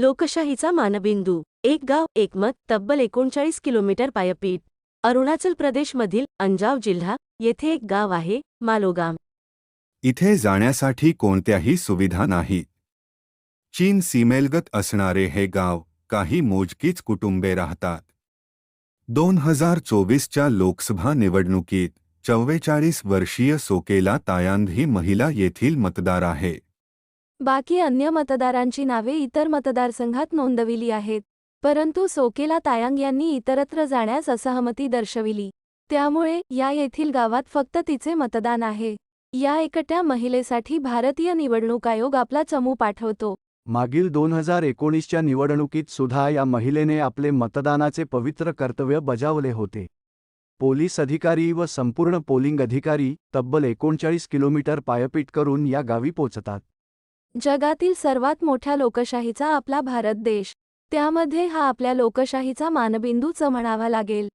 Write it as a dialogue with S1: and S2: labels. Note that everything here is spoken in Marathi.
S1: लोकशाहीचा मानबिंदू. एक गाव एक मत तब्बल एकोणचाळीस किलोमीटर पायपीट अरुणाचल प्रदेशमधील अंजाव जिल्हा येथे एक गाव आहे मालोगाम.
S2: इथे जाण्यासाठी कोणत्याही सुविधा नाहीत चीन सीमेलगत असणारे हे गाव काही मोजकीच कुटुंबे राहतात. दोन हजार चोवीसच्या लोकसभा निवडणुकीत चव्वेचाळीस वर्षीय सोकेला तायांद ही महिला येथील मतदार आहे.
S3: बाकी अन्य मतदारांची नावे इतर मतदारसंघात नोंदविली आहेत. परंतु सोकेला तायांग यांनी इतरत्र जाण्यास असहमती दर्शविली. त्यामुळे या येथील गावात फक्त तिचे मतदान आहे. या एकट्या महिलेसाठी भारतीय निवडणूक आयोग आपला चमू पाठवतो.
S4: मागील दोन हजार एकोणीसच्या निवडणुकीत सुद्धा या महिलेने आपले मतदानाचे पवित्र कर्तव्य बजावले होते. पोलीस अधिकारी व संपूर्ण पोलिंग अधिकारी तब्बल एकोणचाळीस किलोमीटर पायपीट करून या गावी पोचतात.
S3: जगातील सर्वात मोठ्या लोकशाहीचा आपला भारत देश. त्यामध्ये हा आपल्या लोकशाहीचा मानबिंदूच म्हणावा लागेल.